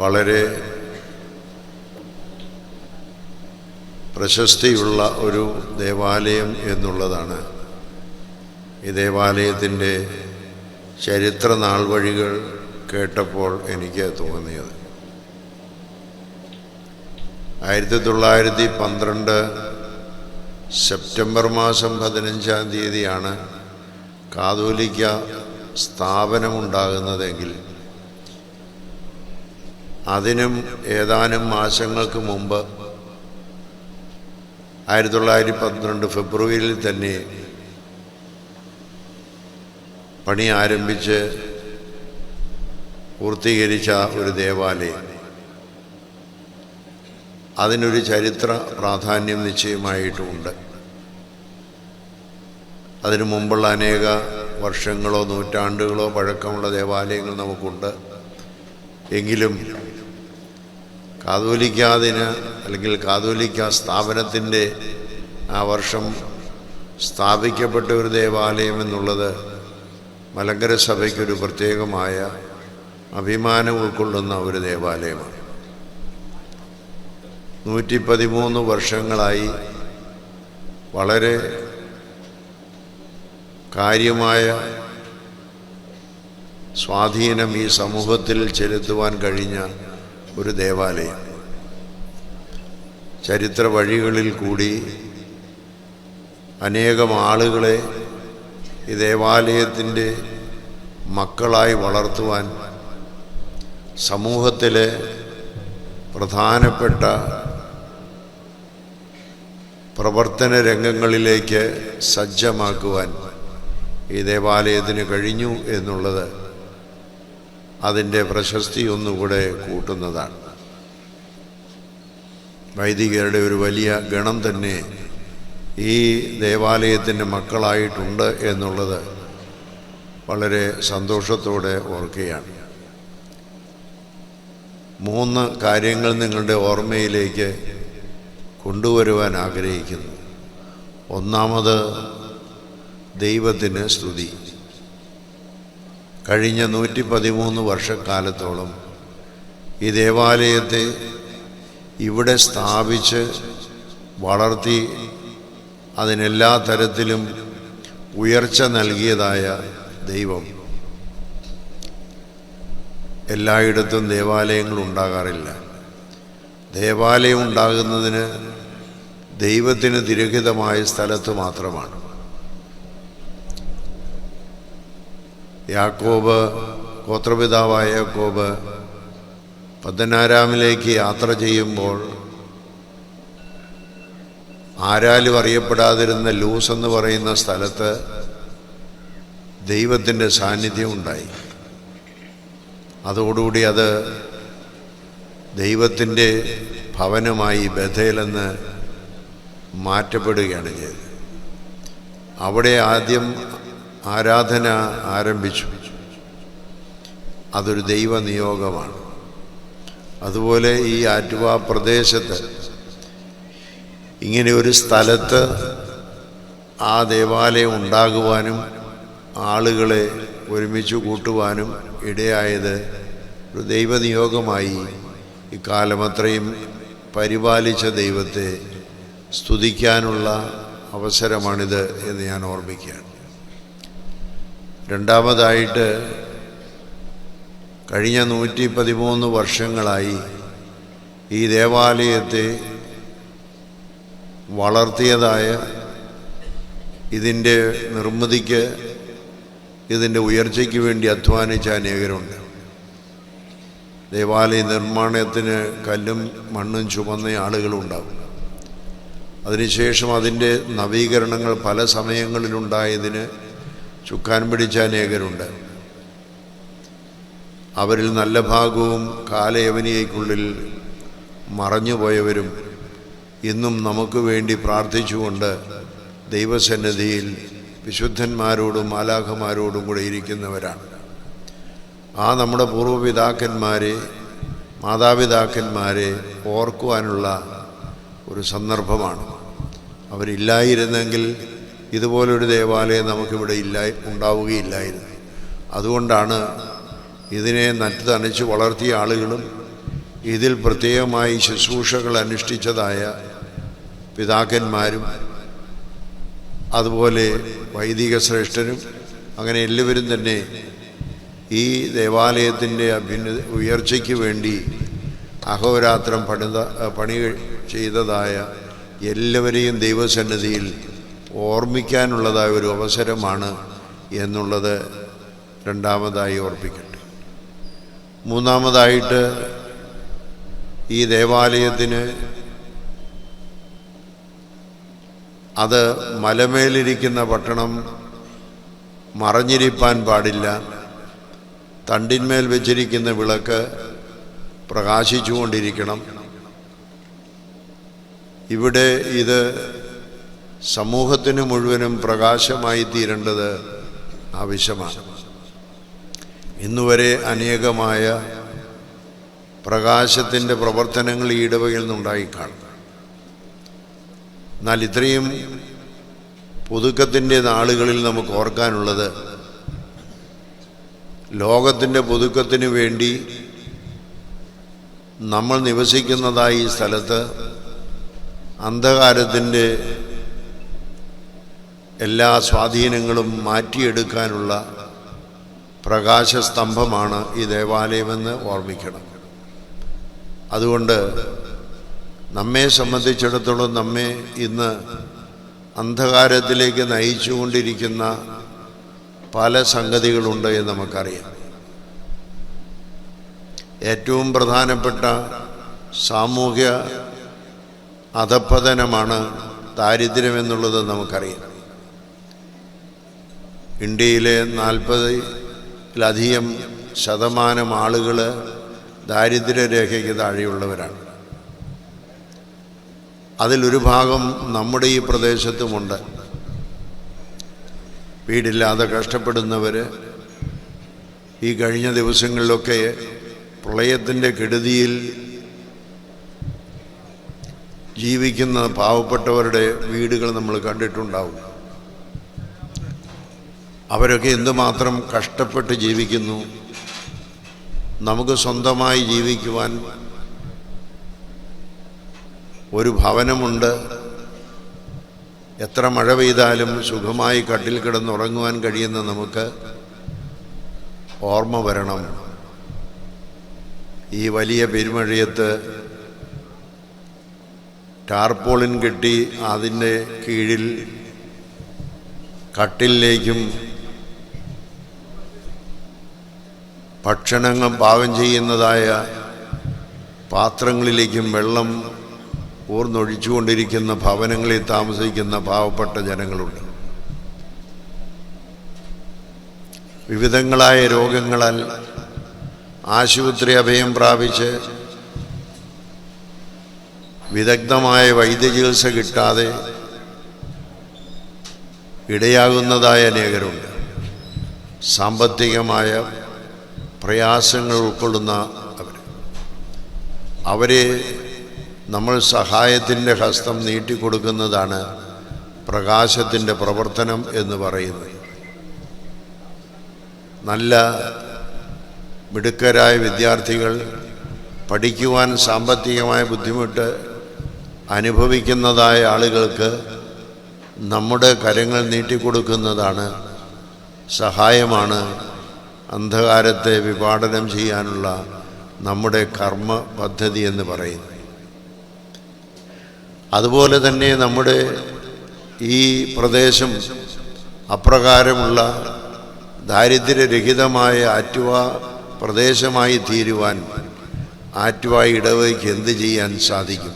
വളരെ പ്രശസ്തിയുള്ള ഒരു ദേവാലയം എന്നുള്ളതാണ്. ഈ ദേവാലയത്തിന്റെ ചരിത്ര നാൾ വഴികൾ കേട്ടപ്പോൾ എനിക്ക് തോന്നിയത്. ആയിരത്തി തൊള്ളായിരത്തി പന്ത്രണ്ട് സെപ്റ്റംബർ മാസം പതിനഞ്ചാം തീയതിയാണ് കാതോലിക്ക സ്ഥാപനമുണ്ടാകുന്നതെങ്കിൽ അതിനും ഏതാനും മാസങ്ങൾക്ക് മുമ്പ് ആയിരത്തി തൊള്ളായിരത്തി പന്ത്രണ്ട് ഫെബ്രുവരിയിൽ തന്നെ പണി ആരംഭിച്ച് പൂർത്തീകരിച്ച ഒരു ദേവാലയം. അതിനൊരു ചരിത്ര പ്രാധാന്യം നിശ്ചയമായിട്ടുമുണ്ട്. അതിനു മുമ്പുള്ള അനേക വർഷങ്ങളോ നൂറ്റാണ്ടുകളോ പഴക്കമുള്ള ദേവാലയങ്ങൾ നമുക്കുണ്ട്. എങ്കിലും കാതോലിക്കാതിന് അല്ലെങ്കിൽ കാതോലിക്ക സ്ഥാപനത്തിന്റെ ആ വർഷം സ്ഥാപിക്കപ്പെട്ട ഒരു ദേവാലയം എന്നുള്ളത് മലങ്കര സഭയ്ക്കൊരു പ്രത്യേകമായ അഭിമാനം ഉൾക്കൊള്ളുന്ന ഒരു ദേവാലയമാണ്. നൂറ്റി പതിമൂന്ന് വർഷങ്ങളായി വളരെ കാര്യമായ സ്വാധീനം ഈ സമൂഹത്തിൽ ചെലുത്തുവാൻ കഴിഞ്ഞ ഒരു ദേവാലയം. ചരിത്ര വഴികളിൽ കൂടി അനേകം ആളുകളെ ഈ ദേവാലയത്തിന്റെ മക്കളായി വളർത്തുവാൻ സമൂഹത്തിലെ പ്രധാനപ്പെട്ട പ്രവർത്തന രംഗങ്ങളിലേക്ക് സജ്ജമാക്കുവാൻ ഈ ദേവാലയത്തിന് കഴിഞ്ഞു എന്നുള്ളത് അതിന്റെ പ്രശസ്തി ഒന്നുകൂടെ കൂട്ടുന്നതാണ്. വൈദികരുടെ ഒരു വലിയ ഗണം തന്നെ ഈ ദേവാലയത്തിന്റെ മക്കളായിട്ടുണ്ട് എന്നുള്ളത് വളരെ സന്തോഷത്തോടെ ഓർക്കുകയാണ്. മൂന്ന് കാര്യങ്ങൾ നിങ്ങളുടെ ഓർമ്മയിലേക്ക് കൊണ്ടുവരുവാൻ ആഗ്രഹിക്കുന്നു. ഒന്നാമത് ദൈവത്തിന് സ്തുതി. കഴിഞ്ഞ നൂറ്റി പതിമൂന്ന് വർഷക്കാലത്തോളം ഈ ദേവാലയത്തെ ഇവിടെ സ്ഥാപിച്ച് വളർത്തി അതിനെല്ലാ തരത്തിലും ഉയർച്ച നൽകിയതായ ദൈവം. എല്ലായിടത്തും ദേവാലയങ്ങൾ ഉണ്ടാകാറില്ല. ദേവാലയം ഉണ്ടാകുന്നതിന് ദൈവത്തിന് തിരഹിതമായ സ്ഥലത്ത് മാത്രമാണ്. യാക്കോബ് ഗോത്രപിതാവായ യാക്കോബ് പത്തനാരാമിലേക്ക് യാത്ര ചെയ്യുമ്പോൾ ആരാലും അറിയപ്പെടാതിരുന്ന ലൂസ് എന്ന് പറയുന്ന സ്ഥലത്ത് ദൈവത്തിന്റെ സാന്നിധ്യം ഉണ്ടായി. അതോടുകൂടി അത് ദൈവത്തിന്റെ ഭവനമായി ബഥേലെന്ന് മാറ്റപ്പെടുകയാണ് ചെയ്തത്. അവിടെ ആദ്യം ആരാധന ആരംഭിച്ചു. അതൊരു ദൈവനിയോഗമാണ്. അതുപോലെ ഈ ആറ്റുവ പ്രദേശത്ത് ഇങ്ങനെ ഒരു സ്ഥലത്ത് ആ ദേവാലയം ഉണ്ടാകുവാനും ആളുകളെ ഒരുമിച്ച് കൂട്ടുവാനും ഇടയായത് ഒരു ദൈവനിയോഗമായി ഇക്കാലം അത്രയും പരിപാലിച്ച ദൈവത്തെ സ്തുതിക്കാനുള്ള അവസരമാണിത് എന്ന് ഞാൻ ഓർമ്മിക്കുകയാണ്. രണ്ടാമതായിട്ട് കഴിഞ്ഞ നൂറ്റി പതിമൂന്ന് വർഷങ്ങളായി ഈ ദേവാലയത്തെ വളർത്തിയതായ ഇതിന്റെ നിർമ്മിതിക്ക് ഇതിന്റെ ഉയർച്ചയ്ക്ക് വേണ്ടി അധ്വാനിച്ച അനേകരുണ്ട്. ദേവാലയ നിർമ്മാണത്തിന് കല്ലും മണ്ണും ചുമന്ന ആളുകളുണ്ടാവും. അതിനുശേഷം അതിന്റെ നവീകരണങ്ങൾ പല സമയങ്ങളിലുണ്ടായതിന് ചുക്കാൻ പിടിച്ച അനേകരുണ്ട് അവരിൽ നല്ല ഭാഗവും കാലയവനിയയ്ക്കുള്ളിൽ മറഞ്ഞുപോയവരും ഇന്നും നമുക്ക് വേണ്ടി പ്രാർത്ഥിച്ചുകൊണ്ട് ദൈവസന്നിധിയിൽ വിശുദ്ധന്മാരോടും മാലാഖമാരോടും കൂടെ ഇരിക്കുന്നവരാണ്. ആ നമ്മുടെ പൂർവപിതാക്കന്മാരെ മാതാപിതാക്കന്മാരെ ഓർക്കുവാനുള്ള ഒരു സന്ദർഭമാണ്. അവരില്ലായിരുന്നെങ്കിൽ ഇതുപോലൊരു ദേവാലയം നമുക്കിവിടെ ഇല്ല ഉണ്ടാവുകയില്ലായിരുന്നു. അതുകൊണ്ടാണ് ഇതിനെ നട്ടു വളർത്തിയ ആളുകളും ഇതിൽ പ്രത്യേകമായി ശുശ്രൂഷകൾ അനുഷ്ഠിച്ചതായ പിതാക്കന്മാരും അതുപോലെ വൈദിക ശ്രേഷ്ഠരും അങ്ങനെ എല്ലാവരും തന്നെ ഈ ദേവാലയത്തിന്റെ അഭ്യുന്ന ഉയർച്ചയ്ക്ക് വേണ്ടി അഹോരാത്രം പണിത പണി ചെയ്തതായ എല്ലാവരെയും ദൈവസന്നിധിയിൽ ഓർമ്മിക്കാനുള്ളതായ ഒരു അവസരമാണ് എന്നുള്ളത് രണ്ടാമതായി ഓർപ്പിക്കട്ടെ. മൂന്നാമതായിട്ട് ഈ ദേവാലയത്തിന് അത് മലമേലിരിക്കുന്ന പട്ടണം മറഞ്ഞിരിപ്പാൻ പാടില്ല. തണ്ടിന്മേൽ വെച്ചിരിക്കുന്ന വിളക്ക് പ്രകാശിച്ചുകൊണ്ടിരിക്കണം. ഇവിടെ ഇത് സമൂഹത്തിന് മുഴുവനും പ്രകാശമായി തീരേണ്ടത് ആവശ്യമാണ്. ഇന്നുവരെ അനേകമായ പ്രകാശത്തിന്റെ പ്രവർത്തനങ്ങൾ ഈ ഇടവകയിൽ നിന്നുണ്ടായി കാണും. എന്നാൽ ഇത്രയും പുതുക്കത്തിന്റെ നാളുകളിൽ നമുക്ക് ഓർക്കാനുള്ളത് ലോകത്തിന്റെ പുതുക്കത്തിന് വേണ്ടി നമ്മൾ നിവസിക്കുന്നതായി ഈ സ്ഥലത്ത് അന്ധകാരത്തിന്റെ എല്ലാ സ്വാധീനങ്ങളും മാറ്റിയെടുക്കാനുള്ള പ്രകാശസ്തംഭമാണ് ഈ ദേവാലയമെന്ന് ഓർമ്മിക്കണം. അതുകൊണ്ട് നമ്മെ സംബന്ധിച്ചിടത്തോളം നമ്മെ ഇന്ന് അന്ധകാരത്തിലേക്ക് നയിച്ചുകൊണ്ടിരിക്കുന്ന പല സംഗതികളുണ്ട് എന്ന് നമുക്കറിയാം. ഏറ്റവും പ്രധാനപ്പെട്ട സാമൂഹ്യ അധപ്പതനമാണ് ദാരിദ്ര്യമെന്നുള്ളത് നമുക്കറിയാം. ഇന്ത്യയിലെ നാൽപ്പതിലധികം ശതമാനം ആളുകൾ ദാരിദ്ര്യരേഖയ്ക്ക് താഴെയുള്ളവരാണ്. അതിലൊരു ഭാഗം നമ്മുടെ ഈ പ്രദേശത്തുമുണ്ട്. വീടില്ലാതെ കഷ്ടപ്പെടുന്നവർ ഈ കഴിഞ്ഞ ദിവസങ്ങളിലൊക്കെ പ്രളയത്തിന്റെ കെടുതിയിൽ ജീവിക്കുന്ന പാവപ്പെട്ടവരുടെ വീടുകൾ നമ്മൾ കണ്ടിട്ടുണ്ടാവും. അവരൊക്കെ എന്തുമാത്രം കഷ്ടപ്പെട്ട് ജീവിക്കുന്നു? നമുക്ക് സ്വന്തമായി ജീവിക്കുവാൻ ഒരു ഭവനമുണ്ട്. എത്ര മഴ പെയ്താലും സുഖമായി കട്ടിൽ കിടന്നുറങ്ങുവാൻ കഴിയുന്ന നമുക്ക് ഓർമ്മ വരണം. ഈ വലിയ പെരുമഴയത്ത് ടാർപോളിൻ കെട്ടി അതിന്റെ കീഴിൽ കട്ടിലേക്കും ഭക്ഷണങ്ങൾ പാകം ചെയ്യുന്നതായ പാത്രങ്ങളിലേക്കും വെള്ളം ഊർന്നൊഴിച്ചുകൊണ്ടിരിക്കുന്ന ഭവനങ്ങളിൽ താമസിക്കുന്ന പാവപ്പെട്ട ജനങ്ങളുണ്ട്. വിവിധങ്ങളായ രോഗങ്ങളാൽ ആശുപത്രി അഭയം പ്രാപിച്ച് വിദഗ്ധമായ വൈദ്യചികിത്സ കിട്ടാതെ ഇടയാകുന്നതായ അനേകരുണ്ട്. സാമ്പത്തികമായ പ്രയാസങ്ങൾ ഉൾക്കൊള്ളുന്ന അവർ അവരെ നമ്മൾ സഹായത്തിന്റെ ഹസ്തം നീട്ടിക്കൊടുക്കുന്നതാണ് പ്രകാശത്തിന്റെ പ്രവർത്തനം എന്ന് പറയുന്നത്. നല്ല മിടുക്കരായ വിദ്യാർത്ഥികൾ പഠിക്കുവാൻ സാമ്പത്തികമായ ബുദ്ധിമുട്ട് അനുഭവിക്കുന്നതായ ആളുകൾക്ക് നമ്മുടെ കരങ്ങൾ നീട്ടിക്കൊടുക്കുന്നതാണ് സഹായമാണ് അന്ധകാരത്തെ വിപാടനം ചെയ്യാനുള്ള നമ്മുടെ കർമ്മ പദ്ധതി എന്ന് പറയുന്നു. അതുപോലെ തന്നെ നമ്മുടെ ഈ പ്രദേശം അപ്രകാരമുള്ള ദാരിദ്ര്യരഹിതമായ ആറ്റുവ പ്രദേശമായി തീരുവാൻ ആറ്റുവ ഇടവയ്ക്ക് എന്ത് ചെയ്യാൻ സാധിക്കും?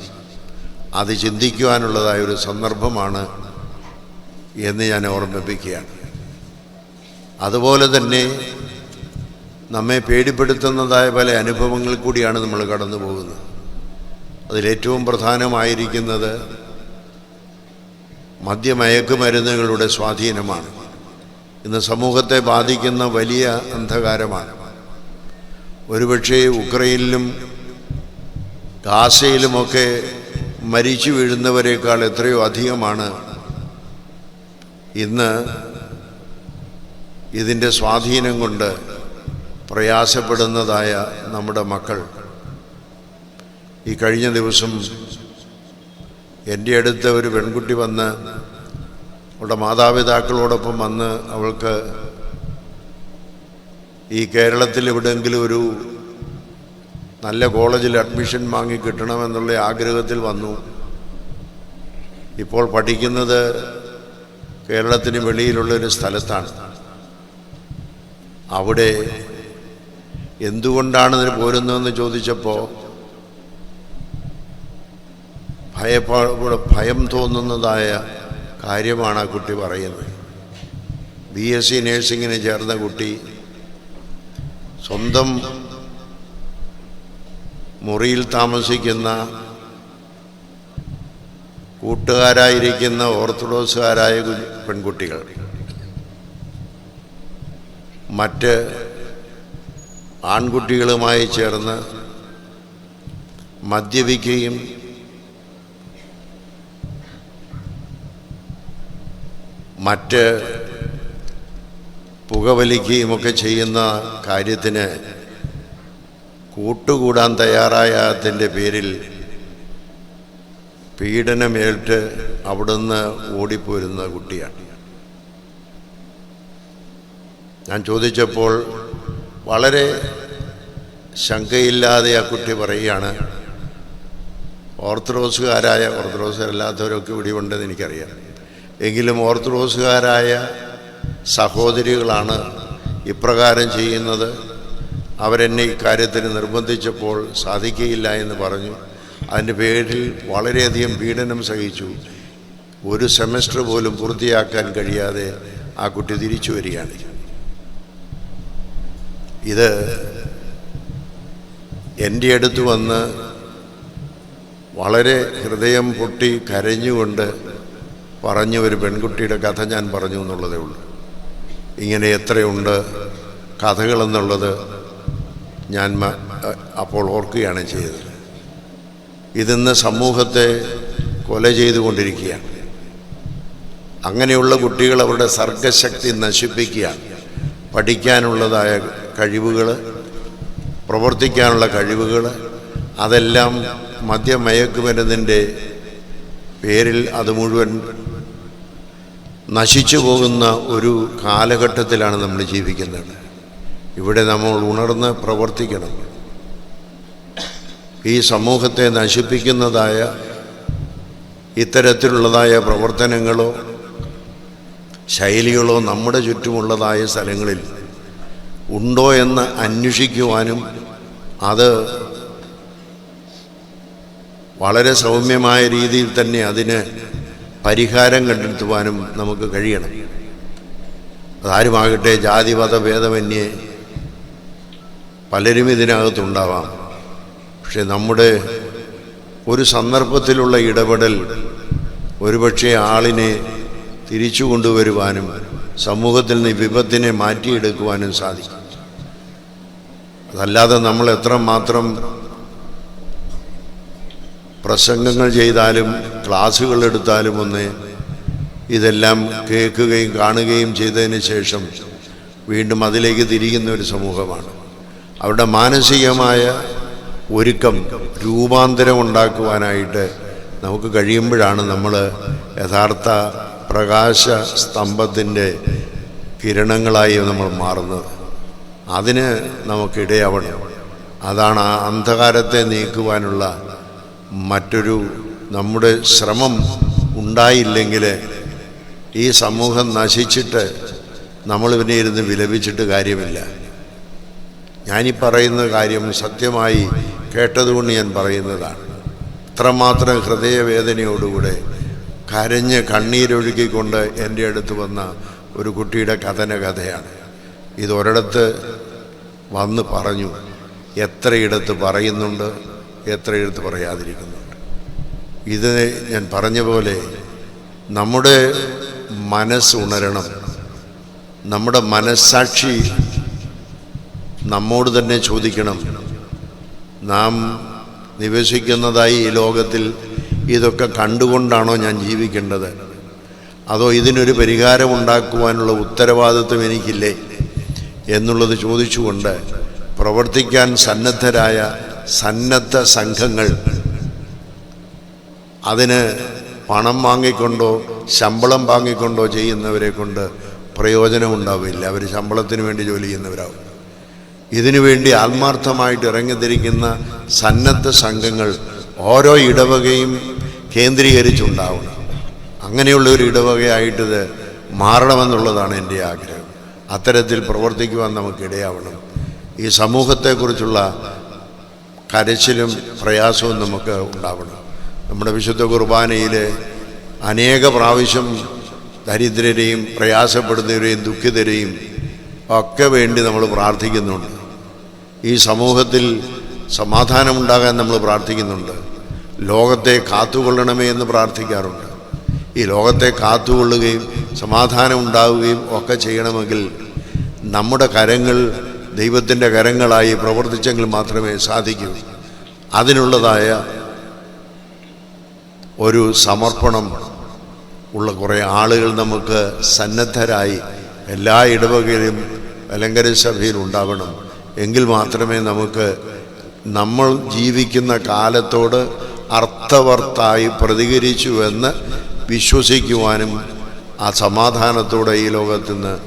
അത് ചിന്തിക്കുവാനുള്ളതായ ഒരു സന്ദർഭമാണ് എന്ന് ഞാൻ ഓർമ്മിപ്പിക്കുകയാണ്. അതുപോലെ തന്നെ നമ്മെ പേടിപ്പെടുത്തുന്നതായ പല അനുഭവങ്ങൾ കൂടിയാണ് നമ്മൾ കടന്നു പോകുന്നത്. അതിലേറ്റവും പ്രധാനമായിരിക്കുന്നത് മദ്യമയക്കുമരുന്നുകളുടെ സ്വാധീനമാണ്. ഇന്ന് സമൂഹത്തെ ബാധിക്കുന്ന വലിയ അന്ധകാരമാണ്. ഒരുപക്ഷെ ഉക്രൈനിലും ഗാസയിലുമൊക്കെ മരിച്ചു വീഴുന്നവരെക്കാൾ എത്രയോ അധികമാണ് ഇന്ന് ഇതിന്റെ സ്വാധീനം കൊണ്ട് പ്രയാസപ്പെടുന്നതായ നമ്മുടെ മക്കൾ. ഈ കഴിഞ്ഞ ദിവസം എന്റെ അടുത്ത് ഒരു പെൺകുട്ടി വന്ന് അവളുടെ മാതാപിതാക്കളോടൊപ്പം വന്ന് അവൾക്ക് ഈ കേരളത്തിൽ എവിടെയെങ്കിലും ഒരു നല്ല കോളേജിൽ അഡ്മിഷൻ വാങ്ങി കിട്ടണമെന്നുള്ള ആഗ്രഹത്തിൽ വന്നു. ഇപ്പോൾ പഠിക്കുന്നത് കേരളത്തിന് വെളിയിലുള്ളൊരു സ്ഥലത്താണ്. അവിടെ എന്തുകൊണ്ടാണ് ഇതിന് പോരുന്നതെന്ന് ചോദിച്ചപ്പോൾ ഭയപ്പാ ഭയം തോന്നുന്നതായ കാര്യമാണ് ആ കുട്ടി പറയുന്നത്. ബി എസ് സി നേഴ്സിങ്ങിന് ചേർന്ന കുട്ടി സ്വന്തം മുറിയിൽ താമസിക്കുന്ന കൂട്ടുകാരായിരിക്കുന്ന ഓർത്തഡോക്സുകാരായ പെൺകുട്ടികൾ. മറ്റ് ആൺകുട്ടികളുമായി ചേർന്ന് മദ്യപിക്കുകയും മറ്റ് പുകവലിക്കുകയുമൊക്കെ ചെയ്യുന്ന കാര്യത്തിന് കൂട്ടുകൂടാൻ തയ്യാറായതിന്റെ പേരിൽ പീഡനമേറ്റ് അവിടുന്ന് ഓടിപ്പോരുന്ന കുട്ടിയാണ്. ഞാൻ ചോദിച്ചപ്പോൾ വളരെ ശങ്കയില്ലാതെ ആ കുട്ടി പറയുകയാണ് ഓർത്തഡോക്സുകാരായ ഓർത്തഡോക്സരല്ലാത്തവരൊക്കെ ഇവിടെ ഉണ്ടെന്ന് എനിക്കറിയാം. എങ്കിലും ഓർത്തഡോക്സുകാരായ സഹോദരികളാണ് ഇപ്രകാരം ചെയ്യുന്നത്. അവരെന്നെ ഇക്കാര്യത്തിന് നിർബന്ധിച്ചപ്പോൾ സാധിക്കുകയില്ല എന്ന് പറഞ്ഞു. അതിന്റെ പേരിൽ വളരെയധികം പീഡനം സഹിച്ചു. ഒരു സെമസ്റ്റർ പോലും പൂർത്തിയാക്കാൻ കഴിയാതെ ആ കുട്ടി തിരിച്ചു വരികയാണ്. ഇത് എന്റെ അടുത്ത് വന്ന് വളരെ ഹൃദയം പൊട്ടി കരഞ്ഞുകൊണ്ട് പറഞ്ഞ ഒരു പെൺകുട്ടിയുടെ കഥ ഞാൻ പറഞ്ഞു എന്നുള്ളതേ ഉള്ളൂ. ഇങ്ങനെ എത്രയുണ്ട് കഥകളെന്നുള്ളത് ഞാൻ അപ്പോൾ ഓർക്കുകയാണ് ചെയ്തത്. ഇതിന്ന് സമൂഹത്തെ കൊല ചെയ്തുകൊണ്ടിരിക്കുകയാണ്. അങ്ങനെയുള്ള കുട്ടികൾ അവരുടെ സർഗശക്തി നശിപ്പിക്കുകയാണ്. പഠിക്കാനുള്ളതായ കഴിവുകൾ പ്രവർത്തിക്കാനുള്ള കഴിവുകൾ അതെല്ലാം മദ്യമയക്കുമരുന്നിന്റെ പേരിൽ അത് മുഴുവൻ നശിച്ചു പോകുന്ന ഒരു കാലഘട്ടത്തിലാണ് നമ്മൾ ജീവിക്കുന്നത്. ഇവിടെ നമ്മൾ ഉണർന്ന് പ്രവർത്തിക്കണം. ഈ സമൂഹത്തെ നശിപ്പിക്കുന്നതായ ഇത്തരത്തിലുള്ളതായ പ്രവർത്തനങ്ങളോ ശൈലികളോ നമ്മുടെ ചുറ്റുമുള്ളതായ സ്ഥലങ്ങളിൽ ഉണ്ടോ എന്ന് അന്വേഷിക്കുവാനും അത് വളരെ സൗമ്യമായ രീതിയിൽ തന്നെ അതിന് പരിഹാരം കണ്ടെത്തുവാനും നമുക്ക് കഴിയണം. അതാരുമാകട്ടെ ജാതിമത ഭേദമന്യേ പലരും ഇതിനകത്തുണ്ടാവാം. പക്ഷെ നമ്മുടെ ഒരു സന്ദർഭത്തിലുള്ള ഇടപെടൽ ഒരുപക്ഷെ ആളിനെ തിരിച്ചു കൊണ്ടുവരുവാനും സമൂഹത്തിൽ നിന്ന് വിപത്തിനെ മാറ്റിയെടുക്കുവാനും സാധിക്കും. അതല്ലാതെ നമ്മൾ എത്രമാത്രം പ്രസംഗങ്ങൾ ചെയ്താലും ക്ലാസ്സുകൾ എടുത്താലും ഒന്ന് ഇതെല്ലാം കേൾക്കുകയും കാണുകയും ചെയ്തതിന് ശേഷം വീണ്ടും അതിലേക്ക് തിരിയുന്ന ഒരു സമൂഹമാണ്. അവരുടെ മാനസികമായ ഒരുക്കം രൂപാന്തരം ഉണ്ടാക്കുവാനായിട്ട് നമുക്ക് കഴിയുമ്പോഴാണ് നമ്മൾ യഥാർത്ഥ പ്രകാശ സ്തംഭത്തിന്റെ കിരണങ്ങളായി നമ്മൾ മാറുന്നത്. അതിന് നമുക്കിടയാവണം. അതാണ് ആ അന്ധകാരത്തെ നീക്കുവാനുള്ള മറ്റൊരു നമ്മുടെ ശ്രമം ഉണ്ടായില്ലെങ്കിൽ ഈ സമൂഹം നശിച്ചിട്ട് നമ്മൾ പിന്നെ ഇരുന്ന് വിലപിച്ചിട്ട് കാര്യമില്ല. ഞാനീ പറയുന്ന കാര്യം സത്യമായി കേട്ടതുകൊണ്ട് ഞാൻ പറയുന്നതാണ്. ഇത്രമാത്രം ഹൃദയവേദനയോടുകൂടെ കരഞ്ഞ് കണ്ണീരൊഴുക്കിക്കൊണ്ട് എന്റെ അടുത്ത് വന്ന ഒരു കുട്ടിയുടെ കഥന കഥയാണ്. ഇതൊരിടത്ത് വന്ന് പറഞ്ഞു എത്രയിടത്ത് പറയുന്നുണ്ട് എത്രയിടത്ത് പറയാതിരിക്കുന്നുണ്ട് ഇത് ഞാൻ പറഞ്ഞ പോലെ നമ്മുടെ മനസ്സുണരണം നമ്മുടെ മനസ്സാക്ഷി നമ്മോട് തന്നെ ചോദിക്കണം. നാം നിവസിക്കുന്നതായി ഈ ലോകത്തിൽ ഇതൊക്കെ കണ്ടുകൊണ്ടാണോ ഞാൻ ജീവിക്കേണ്ടത്? അതോ ഇതിനൊരു പരിഹാരം ഉണ്ടാക്കുവാനുള്ള ഉത്തരവാദിത്വം എനിക്കില്ലേ? എന്നുള്ളത് ചോദിച്ചുകൊണ്ട് പ്രവർത്തിക്കാൻ സന്നദ്ധരായ സന്നദ്ധ സംഘങ്ങൾ അതിന് പണം വാങ്ങിക്കൊണ്ടോ ശമ്പളം വാങ്ങിക്കൊണ്ടോ ചെയ്യുന്നവരെ കൊണ്ട് പ്രയോജനമുണ്ടാവില്ല. അവർ ശമ്പളത്തിന് വേണ്ടി ജോലി ചെയ്യുന്നവരാകും ഇതിനുവേണ്ടി ആത്മാർത്ഥമായിട്ട് ഇറങ്ങിത്തിരിക്കുന്ന സന്നദ്ധ സംഘങ്ങൾ ഓരോ ഇടവകയും കേന്ദ്രീകരിച്ചുണ്ടാവണം. അങ്ങനെയുള്ള ഒരു ഇടവകയായിട്ടിത് മാറണമെന്നുള്ളതാണ് എന്റെ ആഗ്രഹം. അത്തരത്തിൽ പ്രവർത്തിക്കുവാൻ നമുക്കിടയാവണം. ഈ സമൂഹത്തെക്കുറിച്ചുള്ള കരച്ചിലും പ്രയാസവും നമുക്ക് ഉണ്ടാവണം. നമ്മുടെ വിശുദ്ധ കുർബാനയിൽ അനേക പ്രാവശ്യം ദരിദ്രരെയും പ്രയാസപ്പെടുന്നവരെയും ദുഃഖിതരെയും ഒക്കെ വേണ്ടി നമ്മൾ പ്രാർത്ഥിക്കുന്നുണ്ട്. ഈ സമൂഹത്തിൽ സമാധാനമുണ്ടാകാൻ നമ്മൾ പ്രാർത്ഥിക്കുന്നുണ്ട്. ലോകത്തെ കാത്തുകൊള്ളണമേ എന്ന് പ്രാർത്ഥിക്കാറുണ്ട്. ഈ ലോകത്തെ കാത്തുകൊള്ളുകയും സമാധാനം ഉണ്ടാവുകയും ഒക്കെ ചെയ്യണമെങ്കിൽ നമ്മുടെ കരങ്ങൾ ദൈവത്തിന്റെ കരങ്ങളായി പ്രവർത്തിച്ചെങ്കിൽ മാത്രമേ സാധിക്കൂ. അതിനുള്ളതായ ഒരു സമർപ്പണം ഉള്ള കുറേ ആളുകൾ നമുക്ക് സന്നദ്ധരായി എല്ലാ ഇടവകയിലും അലങ്കര സഭയിൽ ഉണ്ടാവണം. എങ്കിൽ മാത്രമേ നമുക്ക് നമ്മൾ ജീവിക്കുന്ന കാലത്തോട് അർത്ഥവർത്തായി പ്രതികരിച്ചുവെന്ന് വിശ്വസിക്കുവാനും ആ സമാധാനത്തോടെ ഈ ലോകത്തു നിന്ന്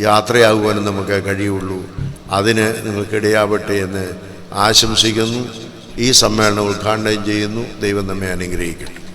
യാത്രയാകുവാനും നമുക്ക് കഴിയുള്ളൂ. അതിന് നിങ്ങൾക്കിടയാവട്ടെ എന്ന് ആശംസിക്കുന്നു. ഈ സമ്മേളനം ഉദ്ഘാടനം ചെയ്യുന്നു. ദൈവം നമ്മെ അനുഗ്രഹിക്കട്ടെ.